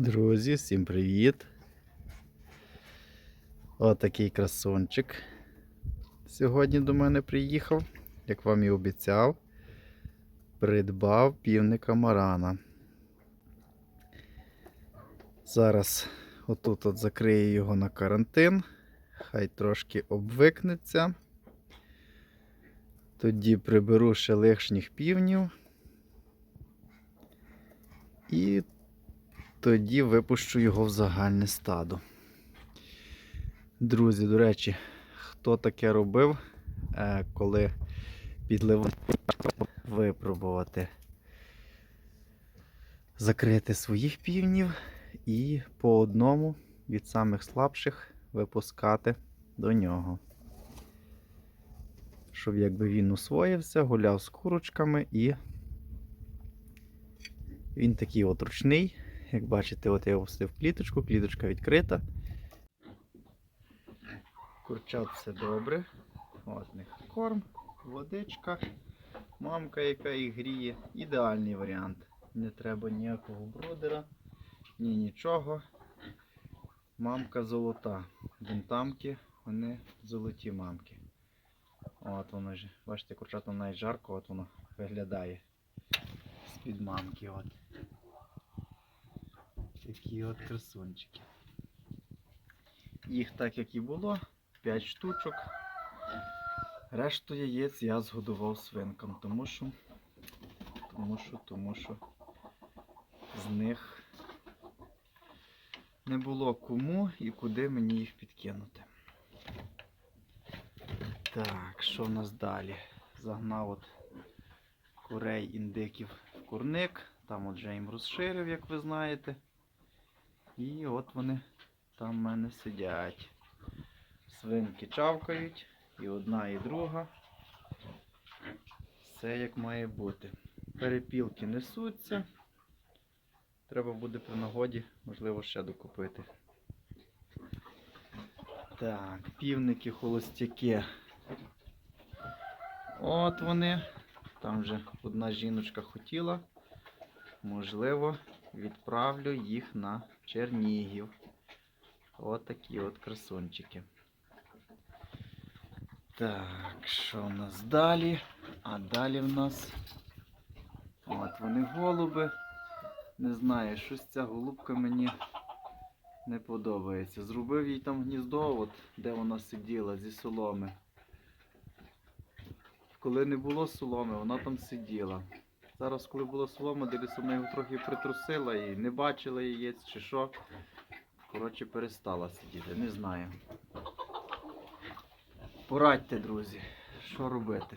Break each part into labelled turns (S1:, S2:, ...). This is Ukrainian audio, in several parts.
S1: Друзі, всім привіт! Отакий красунчик. Сьогодні до мене приїхав, як вам і обіцяв, придбав півника Марана. Зараз отут от закрию його на карантин, хай трошки обвикнеться. Тоді приберу ще лишніх півнів. І тоді випущу його в загальне стадо. Друзі, до речі, хто таке робив, е, коли підливав випробувати закрити своїх півнів і по одному від самих слабших випускати до нього. Щоб якби він усвоївся, гуляв з курочками і він такий от ручний. Як бачите, от я опустив кліточку, кліточка відкрита. Курчат все добре. От них корм, водичка, мамка, яка їх гріє. Ідеальний варіант. Не треба ніякого бродера, ні нічого. Мамка золота. Бунтамки, вони золоті мамки. От воно ж, бачите, курчатам навіть жарко, от воно виглядає з-під мамки. От. Такі от красунчики. Їх так як і було, 5 штучок. Решту яєць я згодував свинкам, тому що, тому що, тому що з них не було кому і куди мені їх підкинути. Так, що в нас далі? Загнав от курей індиків в курник. Там от вже їм розширив, як ви знаєте. І от вони там в мене сидять. Свинки чавкають, і одна, і друга. Все як має бути. Перепілки несуться. Треба буде при нагоді, можливо, ще докупити. Так, півники, холостяки. От вони. Там вже одна жіночка хотіла. Можливо, відправлю їх на Чернігів. От такі от красунчики. Так, що в нас далі? А далі в нас. От вони голуби. Не знаю, щось ця голубка мені не подобається. Зробив їй там гніздо, от, де вона сиділа зі соломи. Коли не було соломи, вона там сиділа. Зараз, коли була солома, дивлюся, вона його трохи притрусила і не бачила яєць чи що. Коротше, перестала сидіти, не знаю. Порадьте, друзі, що робити.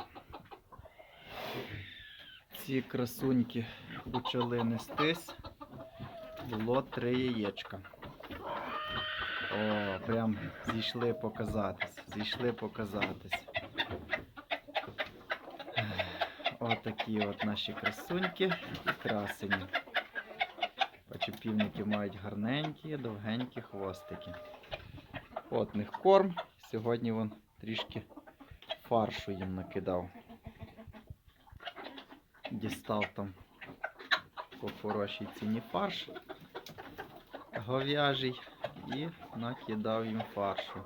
S1: Ці красуньки почали нестись. Було три яєчка. О, прям зійшли показатись. Зійшли показатись. Отакі от наші красуньки і красені. Бачу, півники мають гарненькі, довгенькі хвостики. От них корм. Сьогодні вон трішки фаршу їм накидав. Дістав там по хорошій ціні фарш говяжий і накидав їм фаршу.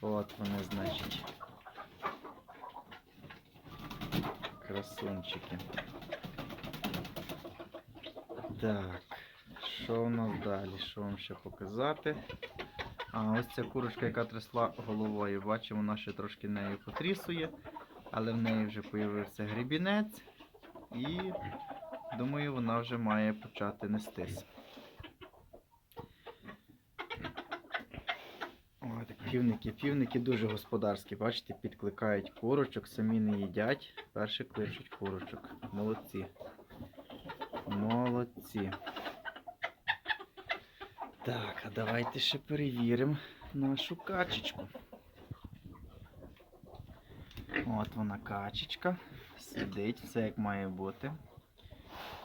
S1: От вони, значить. Красунчики. Так, що в нас далі? Що вам ще показати? А, ось ця курочка, яка трясла головою. Бачимо, вона ще трошки нею потрісує, але в неї вже з'явився грібінець і думаю, вона вже має почати нестись. Ой, так півники, півники дуже господарські, бачите, підкликають курочок, самі не їдять, перші кличуть курочок. Молодці. Молодці. Так, а давайте ще перевіримо нашу качечку. От вона качечка. Сидить, все як має бути.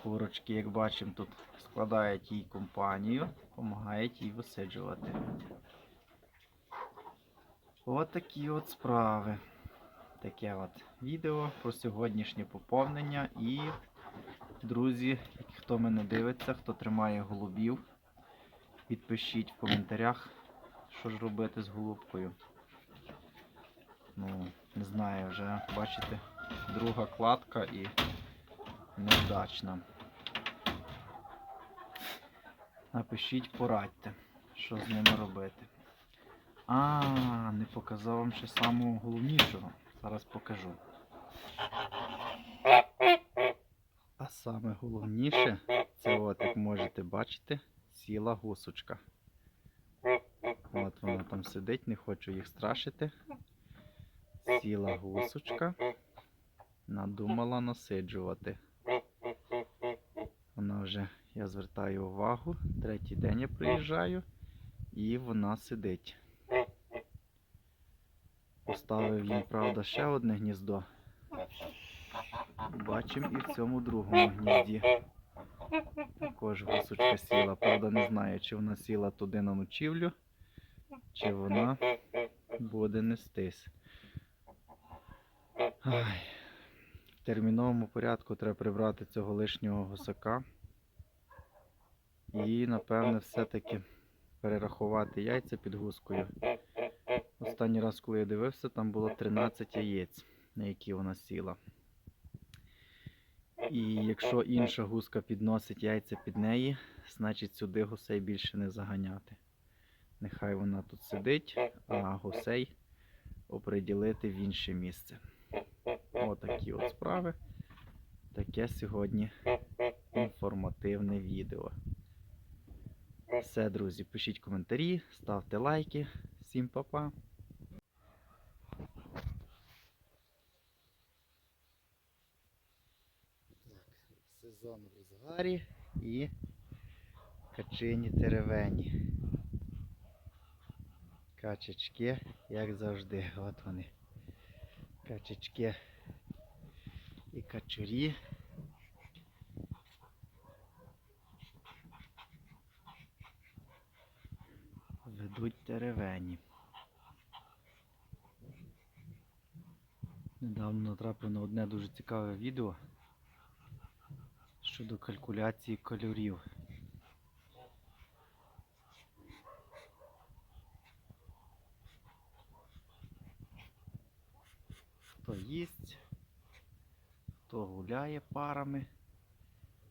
S1: Курочки, як бачимо, тут складають їй компанію, допомагають їй висиджувати. От такі от справи. Таке от відео про сьогоднішнє поповнення і друзі, хто мене дивиться, хто тримає голубів. Підпишіть в коментарях, що ж робити з голубкою. Ну, не знаю, вже бачите, друга кладка і невдачна. Напишіть, порадьте, що з ними робити. А, не показав вам ще самого головнішого. Зараз покажу. А саме головніше, це от, як можете бачити, ціла гусочка. От вона там сидить, не хочу їх страшити. Ціла гусочка. Надумала насиджувати. Вона вже, я звертаю увагу, третій день я приїжджаю, і вона сидить. Поставив їй, правда, ще одне гніздо. Бачимо і в цьому другому гнізді. Також гусочка сіла. Правда, не знаю, чи вона сіла туди на ночівлю, чи вона буде нестись. Ай. В терміновому порядку треба прибрати цього лишнього гусака. І, напевне, все-таки перерахувати яйця під гускою. Останній раз, коли я дивився, там було 13 яєць, на які вона сіла. І якщо інша гуска підносить яйця під неї, значить сюди гусей більше не заганяти. Нехай вона тут сидить, а гусей оприділити в інше місце. Отакі от справи. Таке сьогодні інформативне відео. Все, друзі, пишіть коментарі, ставте лайки. Всім па-па! Сезон в розгарі і качині теревені. Качечки, як завжди, от вони. Качечки і качурі. Ведуть теревені. Недавно натрапив на одне дуже цікаве відео щодо калькуляції кольорів. Хто їсть, хто гуляє парами,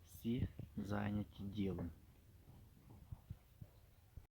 S1: всі зайняті ділом.